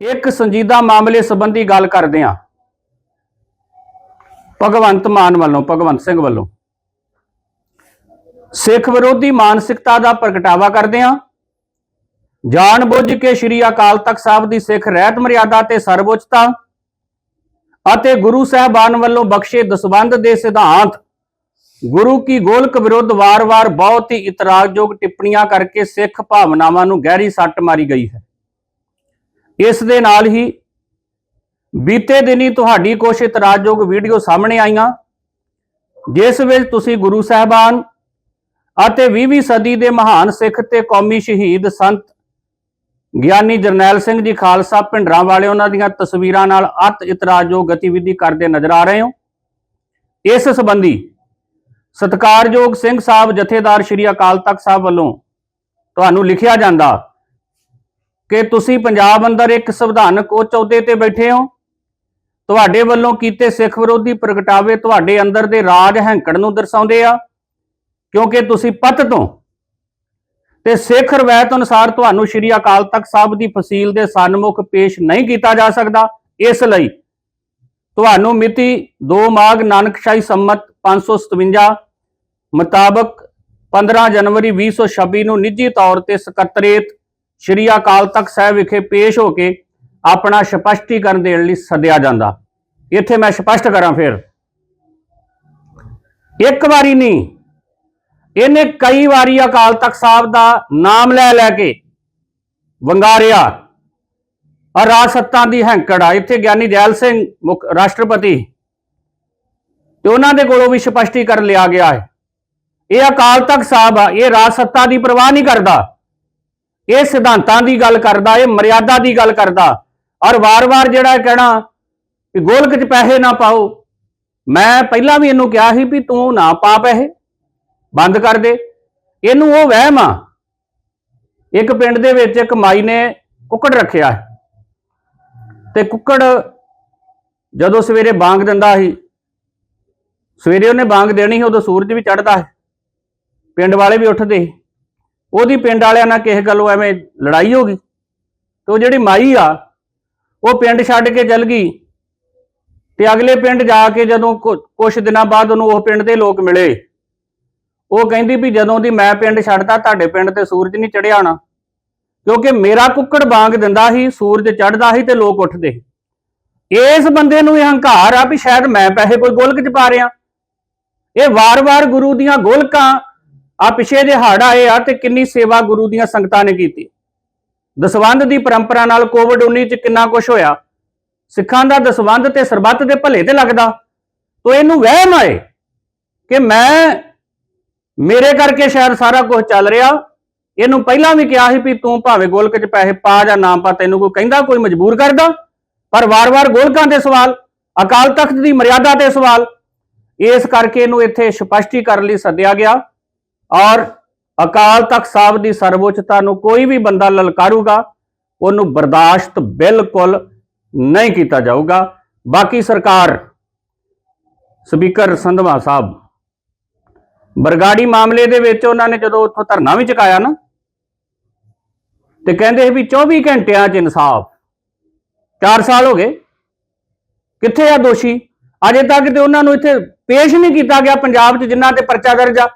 ਇੱਕ ਸੰਜੀਦਾ ਮਾਮਲੇ ਸੰਬੰਧੀ ਗੱਲ ਕਰਦੇ ਹਾਂ। ਭਗਵੰਤ ਮਾਨ ਵੱਲੋਂ, ਭਗਵੰਤ ਸਿੰਘ ਵੱਲੋਂ। ਸਿੱਖ ਵਿਰੋਧੀ ਮਾਨਸਿਕਤਾ ਦਾ ਪ੍ਰਗਟਾਵਾ ਕਰਦੇ ਹਾਂ। ਜਾਣ ਬੁੱਝ ਕੇ ਸ੍ਰੀ ਅਕਾਲ ਤਖਤ ਸਾਹਿਬ ਦੀ ਸਿੱਖ ਰਹਿਤ ਮਰਿਆਦਾ ਤੇ ਸਰਵਉੱਚਤਾ ਅਤੇ ਗੁਰੂ ਸਾਹਿਬਾਨ ਵੱਲੋਂ ਬਖਸ਼ੇ ਦਸਵੰਧ ਦੇ ਸਿਧਾਂਤ, ਗੁਰੂ ਕੀ ਗੋਲਕ ਵਿਰੁੱਧ ਵਾਰ-ਵਾਰ ਬਹੁਤ ਹੀ ਇਤਰਾਜ਼ਯੋਗ ਟਿੱਪਣੀਆਂ ਕਰਕੇ ਸਿੱਖ ਭਾਵਨਾਵਾਂ ਨੂੰ ਗਹਿਰੀ ਸੱਟ ਮਾਰੀ ਗਈ ਹੈ। ਇਸ ਦੇ ਨਾਲ ਹੀ ਬੀਤੇ ਦਿਨੀ ਤੁਹਾਡੀ ਕੁਝ ਇਤਰਾਜ਼ਯੋਗ ਵੀਡੀਓ ਸਾਹਮਣੇ ਆਈਆਂ, ਜਿਸ ਵਿੱਚ ਤੁਸੀਂ ਗੁਰੂ ਸਾਹਿਬਾਨ ਅਤੇ 20ਵੀਂ ਸਦੀ ਦੇ ਮਹਾਨ ਸਿੱਖ ਤੇ ਕੌਮੀ ਸ਼ਹੀਦ ਸੰਤ ਗਿਆਨੀ ਜਰਨੈਲ ਸਿੰਘ ਜੀ ਖਾਲਸਾ ਭਿੰਡਰਾਂ ਵਾਲੇ ਉਹਨਾਂ ਦੀਆਂ ਤਸਵੀਰਾਂ ਨਾਲ ਅਤ ਇਤਰਾਜ਼ਯੋਗ ਗਤੀਵਿਧੀ ਕਰਦੇ ਨਜ਼ਰ ਆ ਰਹੇ ਹੋ। ਇਸ ਸੰਬੰਧੀ ਸਤਕਾਰਯੋਗ ਸਿੰਘ ਸਾਹਿਬ ਜਥੇਦਾਰ ਸ਼੍ਰੀ ਅਕਾਲ ਤਖਤ ਸਾਹਿਬ ਵੱਲੋਂ ਤੁਹਾਨੂੰ ਲਿਖਿਆ ਜਾਂਦਾ ਕਿ ਤੁਸੀਂ ਪੰਜਾਬ ਅੰਦਰ ਇੱਕ ਸੰਵਿਧਾਨਕ ਉੱਚ ਅਹੁਦੇ ਤੇ ਬੈਠੇ ਹੋ? ਤੁਹਾਡੇ ਵੱਲੋਂ ਕੀਤੇ ਸਿੱਖ ਵਿਰੋਧੀ ਪ੍ਰਗਟਾਵੇ ਤੁਹਾਡੇ ਅੰਦਰ ਦੇ ਰਾਜ ਹੈਂਕੜ ਨੂੰ ਦਰਸਾਉਂਦੇ ਆ, ਕਿਉਂਕਿ ਤੁਸੀਂ ਪੱਤ ਤੋਂ ਤੇ ਸਿੱਖ ਰਵਾਇਤ ਅਨੁਸਾਰ ਤੁਹਾਨੂੰ ਸ਼੍ਰੀ ਅਕਾਲ ਤਖਤ ਸਾਹਿਬ ਦੀ ਫਸੀਲ ਦੇ ਸਨਮੁਖ ਪੇਸ਼ ਨਹੀਂ ਕੀਤਾ ਜਾ ਸਕਦਾ। ਇਸ ਲਈ ਤੁਹਾਨੂੰ ਮਿਤੀ 2 ਮਾਘ ਨਾਨਕਸ਼ਾਹੀ ਸੰਮਤ 557 ਮੁਤਾਬਕ 15 ਜਨਵਰੀ 2026 ਨੂੰ ਨਿੱਜੀ ਤੌਰ ਤੇ ਸਕੱਤਰੇਤ ਸ਼੍ਰੀ ਅਕਾਲ ਤਖਤ ਸਾਹਿਬ ਵਿਖੇ ਪੇਸ਼ ਹੋ ਕੇ ਆਪਣਾ ਸਪਸ਼ਟੀਕਰਨ ਦੇਣ ਲਈ ਸੱਦਿਆ ਜਾਂਦਾ। ਇੱਥੇ ਮੈਂ ਸਪਸ਼ਟ ਕਰਾਂ ਫਿਰ। ਇੱਕ ਵਾਰੀ ਨਹੀਂ, ਇਹਨੇ ਕਈ ਵਾਰੀ ਅਕਾਲ ਤਖਤ ਸਾਹਿਬ ਦਾ ਨਾਮ ਲੈ ਲੈ ਕੇ ਵੰਗਾਰਿਆ। ਔਰ ਰਾਜ ਸੱਤਾਂ ਦੀ ਹੈਂਕੜ ਆ। ਇੱਥੇ ਗਿਆਨੀ ਜੈਲ ਸਿੰਘ ਮੁੱਖ ਰਾਸ਼ਟਰਪਤੀ। ਤੇ ਉਹਨਾਂ ਦੇ ਕੋਲੋਂ ਵੀ ਸਪਸ਼ਟੀਕਰਨ ਲਿਆ ਗਿਆ ਹੈ। ਇਹ ਅਕਾਲ ਤਖਤ ਸਾਹਿਬ ਆ, ਇਹ ਰਾਜ ਸੱਤਾ ਦੀ ਪਰਵਾਹ ਨਹੀਂ ਕਰਦਾ। ਇਹ ਸਿਧਾਂਤਾਂ ਦੀ ਗੱਲ ਕਰਦਾ, ਇਹ ਮਰਿਆਦਾ ਦੀ ਗੱਲ ਕਰਦਾ। ਔਰ ਵਾਰ-ਵਾਰ ਜਿਹੜਾ ਕਹਿਣਾ ਕਿ ਗੋਲਕ 'ਚ ਪੈਸੇ ਨਾ ਪਾਓ, ਮੈਂ ਪਹਿਲਾਂ ਵੀ ਇਹਨੂੰ ਕਿਹਾ ਸੀ ਵੀ ਤੂੰ ਨਾ ਪਾ ਪੈਸੇ, ਬੰਦ ਕਰ ਦੇ। ਇਹਨੂੰ ਉਹ ਵਹਿਮ ਆ, ਇੱਕ ਪਿੰਡ ਦੇ ਵਿੱਚ ਇੱਕ ਮਾਈ ਨੇ ਕੁੱਕੜ ਰੱਖਿਆ ਤੇ ਕੁੱਕੜ ਜਦੋਂ ਸਵੇਰੇ ਬਾਂਗ ਦਿੰਦਾ ਸੀ, ਸਵੇਰੇ ਉਹਨੇ ਬਾਂਗ ਦੇਣੀ ਸੀ, ਉਦੋਂ ਸੂਰਜ ਵੀ ਚੜਦਾ ਹੈ ਪਿੰਡ ਵਾਲੇ ਵੀ ਉੱਠਦੇ ਸੀ। ਉਹਦੀ ਪਿੰਡ ਵਾਲਿਆਂ ਨਾਲ ਕਿਸੇ ਗੱਲੋਂ ਐਵੇਂ ਲੜਾਈ ਹੋ ਗਈ ਤੇ ਉਹ ਜਿਹੜੀ ਮਾਈ ਆ, ਉਹ ਪਿੰਡ ਛੱਡ ਕੇ ਚਲ ਗਈ ਤੇ ਅਗਲੇ ਪਿੰਡ ਜਾ ਕੇ ਜਦੋਂ ਕੁਝ ਦਿਨਾਂ ਬਾਅਦ ਉਹਨੂੰ ਉਹ ਪਿੰਡ ਦੇ ਲੋਕ ਮਿਲੇ। ਉਹ ਕਹਿੰਦੀ ਵੀ ਜਦੋਂ ਦੀ ਮੈਂ ਪਿੰਡ ਛੱਡਤਾ, ਤੁਹਾਡੇ ਪਿੰਡ ਤੇ ਸੂਰਜ ਨਹੀਂ ਚੜਿਆ ਹੋਣਾ ਕਿਉਂਕਿ ਮੇਰਾ ਕੁੱਕੜ ਬਾਂਗ ਦਿੰਦਾ ਸੀ, ਸੂਰਜ ਚੜਦਾ ਸੀ ਤੇ ਲੋਕ ਉੱਠਦੇ ਸੀ। ਇਸ ਬੰਦੇ ਨੂੰ ਇਹ ਹੰਕਾਰ ਆ ਵੀ ਸ਼ਾਇਦ ਮੈਂ ਪੈਸੇ ਕੋਈ ਗੋਲਕ ਚ ਪਾ ਰਿਆਂ ਇਹ ਵਾਰ-ਵਾਰ ਗੁਰੂ ਦੀਆਂ ਗੋਲਕਾਂ ਆ ਪਿਛੇ ਜੇ ਹੜ ਆਏ ਆ ਤੇ ਕਿੰਨੀ ਸੇਵਾ ਗੁਰੂ ਦੀਆਂ ਸੰਗਤਾਂ ਨੇ ਕੀਤੀ। ਦਸਵੰਧ ਦੀ ਪਰੰਪਰਾ ਨਾਲ ਕੋਵਿਡ 19 ਚ ਕਿੰਨਾ ਕੁਝ ਹੋਇਆ। ਸਿੱਖਾਂ ਦਾ ਦਸਵੰਧ ਤੇ ਸਰਬੱਤ ਦੇ ਭਲੇ ਤੇ ਲੱਗਦਾ। ਤੋ ਇਹਨੂੰ ਵਹਿਮ ਆਏ ਕਿ ਮੈਂ, ਮੇਰੇ ਕਰਕੇ ਸ਼ਾਇਦ ਸਾਰਾ ਕੁਝ ਚੱਲ ਰਿਹਾ। ਇਹਨੂੰ ਪਹਿਲਾਂ ਵੀ ਕਿਹਾ ਸੀ ਵੀ ਤੂੰ ਭਾਵੇਂ ਗੋਲਕ 'ਚ ਪੈਸੇ ਪਾ ਜਾਂ ਨਾ ਪਾ, ਤੈਨੂੰ ਕੋਈ ਕਹਿੰਦਾ, ਕੋਈ ਮਜਬੂਰ ਕਰਦਾ। ਪਰ ਵਾਰ-ਵਾਰ ਗੋਲਕਾਂ ਦੇ ਸਵਾਲ, ਅਕਾਲ ਤਖਤ ਦੀ ਮਰਿਆਦਾ ਤੇ ਸਵਾਲ। ਇਸ ਕਰਕੇ ਇਹਨੂੰ ਇੱਥੇ ਸਪਸ਼ਟੀਕਰਨ ਲਈ ਸੱਦਿਆ ਗਿਆ। ਔਰ ਅਕਾਲ ਤਖਤ ਸਾਹਿਬ ਦੀ ਸਰਵਉੱਚਤਾ ਨੂੰ ਕੋਈ ਵੀ ਬੰਦਾ ਲਲਕਾਰੂਗਾ, ਉਹਨੂੰ ਬਰਦਾਸ਼ਤ ਬਿਲਕੁਲ ਨਹੀਂ ਕੀਤਾ ਜਾਊਗਾ। ਬਾਕੀ ਸਰਕਾਰ, ਸਪੀਕਰ ਸੰਧਵਾ ਸਾਹਿਬ, ਬਰਗਾੜੀ ਮਾਮਲੇ ਦੇ ਵਿੱਚ ਉਹਨਾਂ ਨੇ ਜਦੋਂ ਉੱਥੋਂ ਧਰਨਾ ਵੀ ਚੁਕਾਇਆ ਨਾ, ਤੇ ਕਹਿੰਦੇ ਸੀ ਵੀ 24 ਘੰਟਿਆਂ 'ਚ ਇਨਸਾਫ 4 ਸਾਲ ਹੋ ਗਏ। ਕਿੱਥੇ ਆ ਦੋਸ਼ੀ? ਅਜੇ ਤੱਕ ਤੇ ਉਹਨਾਂ ਨੂੰ ਇੱਥੇ ਪੇਸ਼ ਨਹੀਂ ਕੀਤਾ ਗਿਆ, ਪੰਜਾਬ 'ਚ ਜਿਨ੍ਹਾਂ ਤੇ ਪਰਚਾ ਦਰਜ ਆ।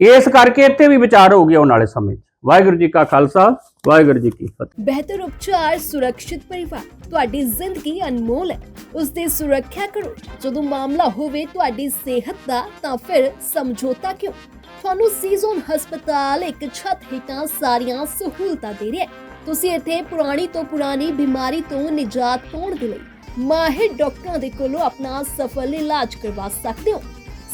ਇਸ ਕਰਕੇ ਇੱਥੇ ਵੀ ਵਿਚਾਰ ਹੋ ਗਿਆ ਆਉਣ ਵਾਲੇ ਸਮੇਂ 'ਚ। ਵਾਹਿਗੁਰੂ ਜੀ ਕਾ ਖਾਲਸਾ, ਵਾਹਿਗੁਰੂ ਜੀ ਕੀ ਫਤਿਹ। ਬਿਹਤਰ ਉਪਚਾਰ ਸੁਰੱਖਿਅਤ ਪਰਿਵਾਰ, ਤੁਹਾਡੀ ਜ਼ਿੰਦਗੀ ਅਨਮੋਲ ਹੈ। ਉਸ ਦੀ ਸੁਰੱਖਿਆ ਕਰੋ। ਜਦੋਂ ਮਾਮਲਾ ਹੋਵੇ ਤੁਹਾਡੀ ਸਿਹਤ ਦਾ, ਤਾਂ ਫਿਰ ਸਮਝੌਤਾ ਕਿਉਂ? ਤੁਹਾਨੂੰ ਸੀਜ਼ਨ ਹਸਪਤਾਲ ਇੱਕ ਛੱਤ ਹੇਠਾਂ ਸਾਰੀਆਂ ਸਹੂਲਤਾਂ ਦੇ ਰਿਹਾ ਤੁਸੀਂ ਇੱਥੇ ਪੁਰਾਣੀ ਤੋਂ ਪੁਰਾਣੀ ਬਿਮਾਰੀ ਤੋਂ ਨਿਜਾਤ ਪਾਉਣ ਦੇ ਲਈ ਮਾਹਿਰ ਡਾਕਟਰਾਂ ਦੇ ਕੋਲੋਂ ਆਪਣਾ ਸਫਲ ਇਲਾਜ ਕਰਵਾ ਸਕਦੇ ਹੋ।